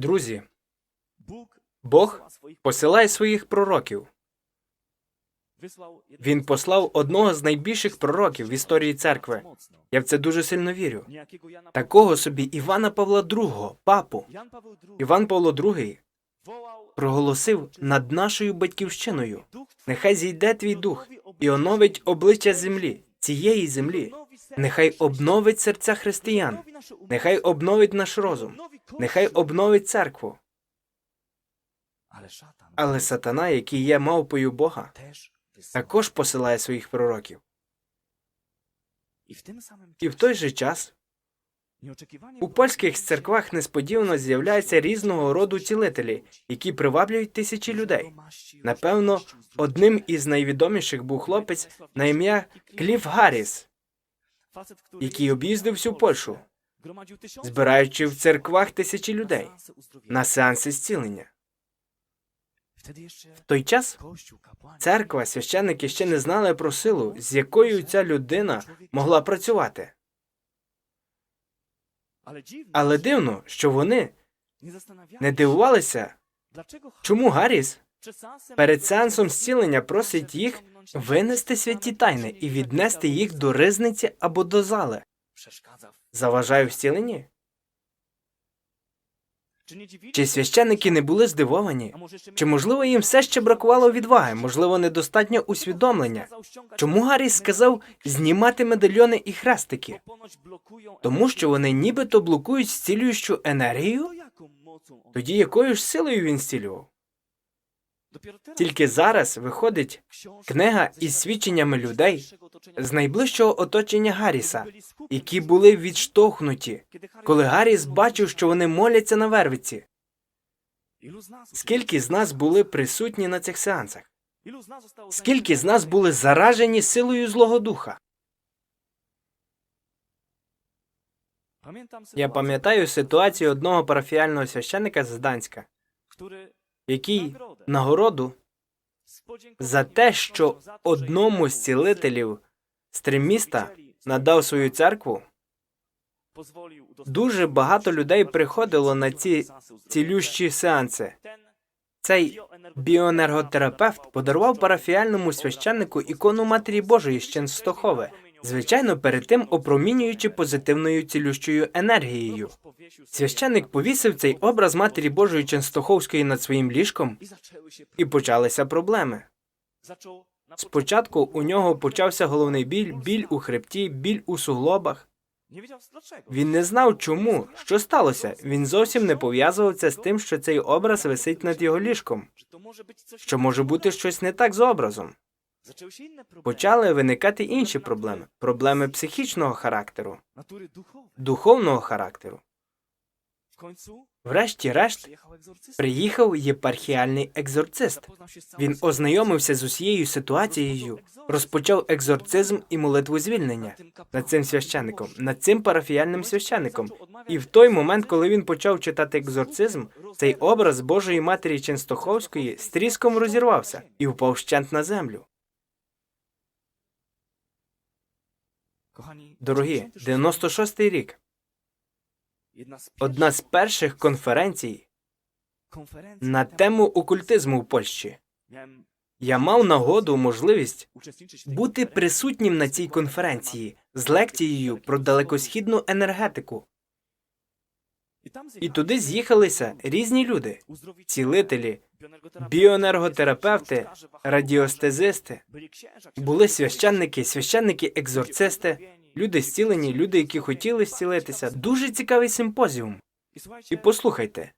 Друзі, Бог посилає своїх пророків. Він послав одного з найбільших пророків в історії церкви. Я в це дуже сильно вірю. Такого собі Івана Павла II, папу. Іван Павло II проголосив над нашою батьківщиною. Нехай зійде твій дух і оновить обличчя землі, цієї землі. Нехай обновить серця християн, нехай обновить наш розум, нехай обновить церкву. Але сатана, який є мавпою Бога, також посилає своїх пророків. І в той же час у польських церквах несподівано з'являються різного роду цілителі, які приваблюють тисячі людей. Напевно, одним із найвідоміших був хлопець на ім'я Кліф Гарріс, який об'їздив всю Польщу, збираючи в церквах тисячі людей на сеанси зцілення. В той час церква, священники ще не знали про силу, з якою ця людина могла працювати. Але дивно, що вони не дивувалися, чому Гарріс перед сеансом зцілення просить їх винести святі тайни і віднести їх до ризниці або до зали. Заважає в зціленні? Чи священники не були здивовані? Чи можливо їм все ще бракувало відваги, можливо, недостатньо усвідомлення? Чому Гарріс сказав знімати медальйони і хрестики? Тому що вони нібито блокують зцілюючу енергію? Тоді якою ж силою він зцілював? Тільки зараз виходить книга із свідченнями людей з найближчого оточення Гарріса, які були відштовхнуті, коли Гарріс бачив, що вони моляться на вервиці. Скільки з нас були присутні на цих сеансах? Скільки з нас були заражені силою Злого Духа? Я пам'ятаю ситуацію одного парафіального священника з Гданська, який нагороду за те, що одному з цілителів стриміста надав свою церкву, дуже багато людей приходило на ці цілющі сеанси. Цей біоенерготерапевт подарував парафіальному священнику ікону Матері Божої з Ченстохове, звичайно, перед тим опромінюючи позитивною цілющою енергією. Священник повісив цей образ Матері Божої Ченстоховської над своїм ліжком, і почалися проблеми. Спочатку у нього почався головний біль, біль у хребті, біль у суглобах. Він не знав, чому, що сталося. Він зовсім не пов'язував це з тим, що цей образ висить над його ліжком. Що може бути щось не так з образом. Почали виникати інші проблеми: проблеми психічного характеру, духовного характеру. Врешті-решт приїхав єпархіальний екзорцист. Він ознайомився з усією ситуацією, розпочав екзорцизм. і молитву звільнення над цим священником, над цим парафіяльним священником. І в той момент, коли він почав читати екзорцизм, цей образ Божої Матері Ченстоховської з тріском розірвався і впав щент на землю. Дорогі, 96-й рік. Одна з перших конференцій на тему окультизму в Польщі. Я мав нагоду можливість бути присутнім на цій конференції з лекцією про далекосхідну енергетику. І туди з'їхалися різні люди: цілителі, біоенерготерапевти, радіостезисти, були священники, священники-екзорцисти, люди зцілені, люди, які хотіли зцілитися. Дуже цікавий симпозіум. І послухайте,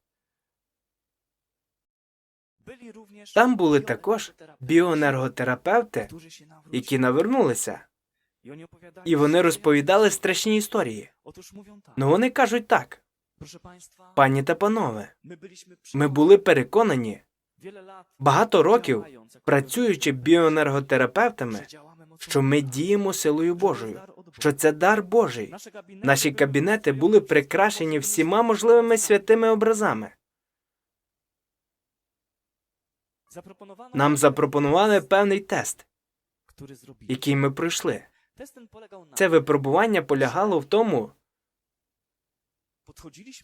там були також біоенерготерапевти, які навернулися, і вони розповідали страшні історії. Ну вони кажуть так, пані та панове, ми були переконані багато років, працюючи біоенерготерапевтами, що ми діємо силою Божою, що це дар Божий. Наші кабінети були прикрашені всіма можливими святими образами. Нам запропонували певний тест, який ми пройшли. Це випробування полягало в тому,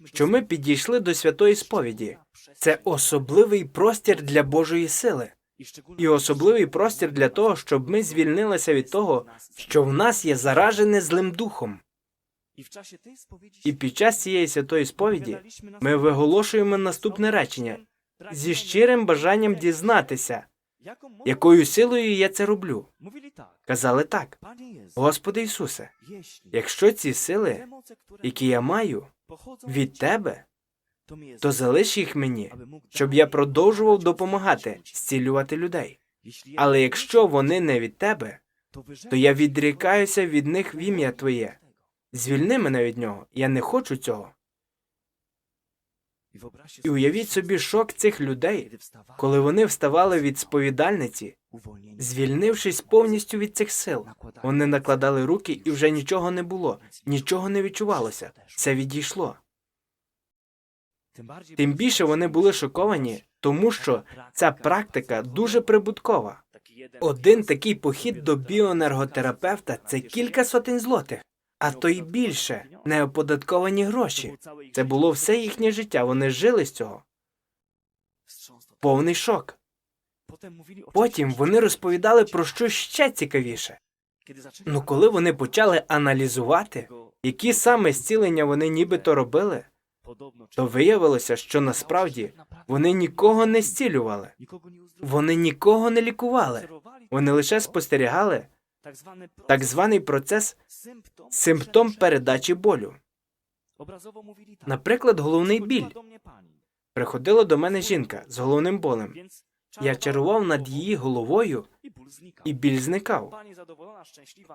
що ми підійшли до святої сповіді. Це особливий простір для Божої сили. І особливий простір для того, щоб ми звільнилися від того, що в нас є заражене злим духом. І під час цієї святої сповіді ми виголошуємо наступне речення зі щирим бажанням дізнатися, якою силою я це роблю. Казали так, Господи Ісусе, якщо ці сили, які я маю, від Тебе, то залиш їх мені, щоб я продовжував допомагати зцілювати людей. Але якщо вони не від Тебе, то я відрікаюся від них в ім'я Твоє. Звільни мене від нього, я не хочу цього. І уявіть собі шок цих людей, коли вони вставали від сповідальниці, звільнившись повністю від цих сил. Вони накладали руки, і вже нічого не було, нічого не відчувалося. Це відійшло. Тим більше вони були шоковані, тому що ця практика дуже прибуткова. Один такий похід до біоенерготерапевта це кілька сотень злотих, а то й більше неоподатковані гроші. Це було все їхнє життя. Вони жили з цього. Повний шок. Потім вони розповідали про щось ще цікавіше. Ну, коли вони почали аналізувати, які саме зцілення вони нібито робили, то виявилося, що насправді вони нікого не зцілювали, вони нікого не лікували, вони лише спостерігали так званий процес симптом передачі болю. Наприклад, головний біль. Приходила до мене жінка з головним болем. Я чарував над її головою, і біль зникав.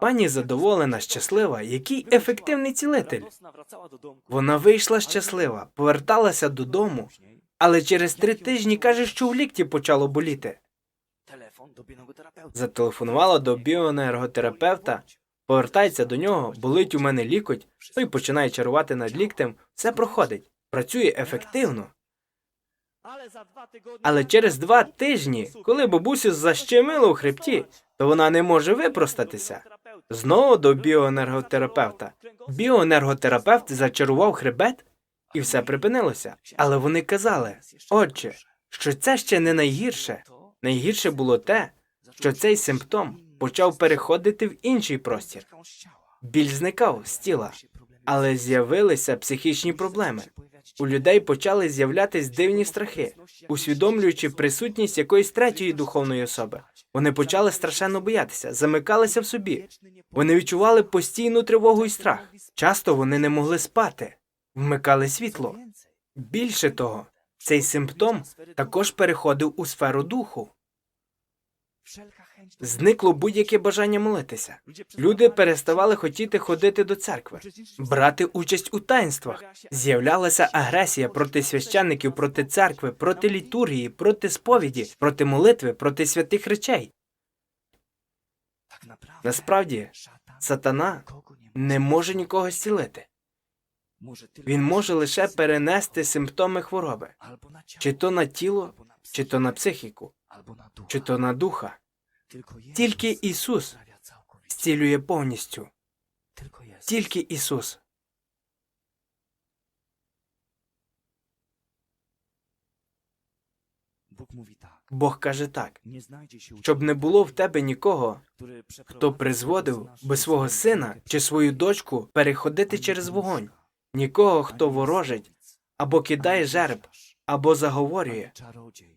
Пані задоволена, щаслива, який ефективний цілитель. Вона вийшла щаслива, поверталася додому, але через три тижні каже, що в лікті почало боліти. Зателефонувала до біоенерготерапевта, повертається до нього, болить у мене лікоть, той починає чарувати над ліктем, все проходить, працює ефективно. Але через два тижні, коли бабусю защемило у хребті, то вона не може випростатися. Знову до біоенерготерапевта. Біоенерготерапевт зачарував хребет, і все припинилося. Але вони казали, отче, що це ще не найгірше. Найгірше було те, що цей симптом почав переходити в інший простір. Біль зникав з тіла, але з'явилися психічні проблеми. У людей почали з'являтись дивні страхи, усвідомлюючи присутність якоїсь третьої духовної особи. Вони почали страшенно боятися, замикалися в собі. Вони відчували постійну тривогу і страх. Часто вони не могли спати, вмикали світло. Більше того, цей симптом також переходив у сферу духу. Зникло будь-яке бажання молитися. Люди переставали хотіти ходити до церкви, брати участь у таїнствах. З'являлася агресія проти священників, проти церкви, проти літургії, проти сповіді, проти молитви, проти святих речей. Насправді, сатана не може нікого зцілити. Він може лише перенести симптоми хвороби, чи то на тіло, чи то на психіку, чи то на духа. Тільки Ісус зцілює повністю. Тільки Ісус. Бог каже так: щоб не було в тебе нікого, хто призводив би свого сина чи свою дочку переходити через вогонь, нікого, хто ворожить, або кидає жереб, або заговорює,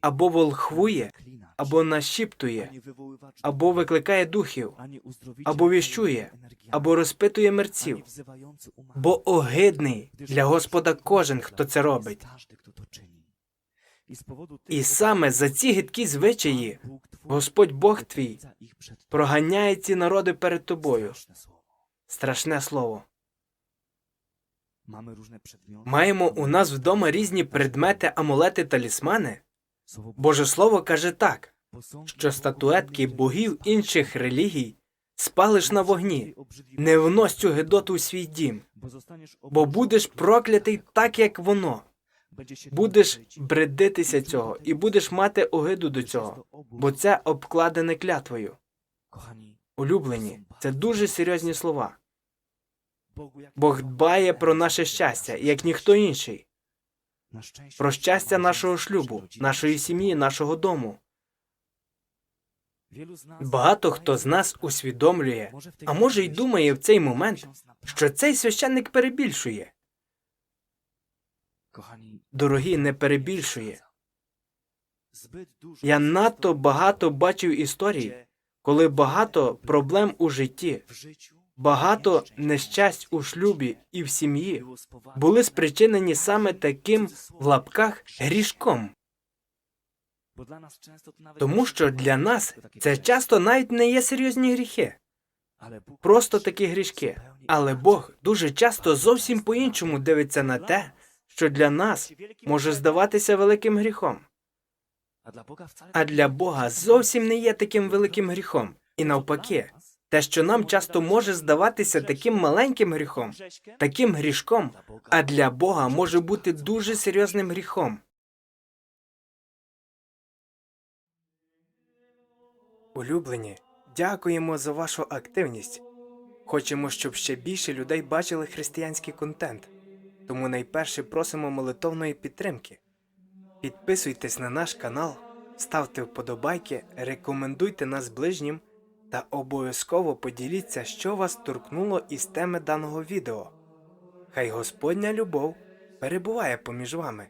або волхвує, або нашіптує, або викликає духів, або віщує, або розпитує мерців, бо огидний для Господа кожен, хто це робить. І саме за ці гидкі звичаї Господь Бог твій проганяє ці народи перед тобою. Страшне слово. Маємо у нас вдома різні предмети, амулети, талісмани. Боже Слово каже так, що статуетки богів інших релігій спалиш на вогні, не внось цю гидоту у свій дім, бо будеш проклятий так, як воно. Будеш бредитися цього і будеш мати огиду до цього, бо це обкладене клятвою. Улюблені, це дуже серйозні слова. Бог дбає про наше щастя, як ніхто інший, про щастя нашого шлюбу, нашої сім'ї, нашого дому. Багато хто з нас усвідомлює, а може й думає в цей момент, що цей священник перебільшує. Дорогі, не перебільшує. Я надто багато бачив історій, коли багато проблем у житті, багато нещасть у шлюбі і в сім'ї були спричинені саме таким в лапках грішком. Тому що для нас це часто навіть не є серйозні гріхи, просто такі грішки. Але Бог дуже часто зовсім по-іншому дивиться на те, що для нас може здаватися великим гріхом. А для Бога зовсім не є таким великим гріхом. І навпаки, те, що нам часто може здаватися таким маленьким гріхом, таким грішком, а для Бога може бути дуже серйозним гріхом. Улюблені, дякуємо за вашу активність. Хочемо, щоб ще більше людей бачили християнський контент. Тому найперше просимо молитовної підтримки. Підписуйтесь на наш канал, ставте вподобайки, рекомендуйте нас ближнім та обов'язково поділіться, що вас торкнуло із теми даного відео. Хай Господня любов перебуває поміж вами.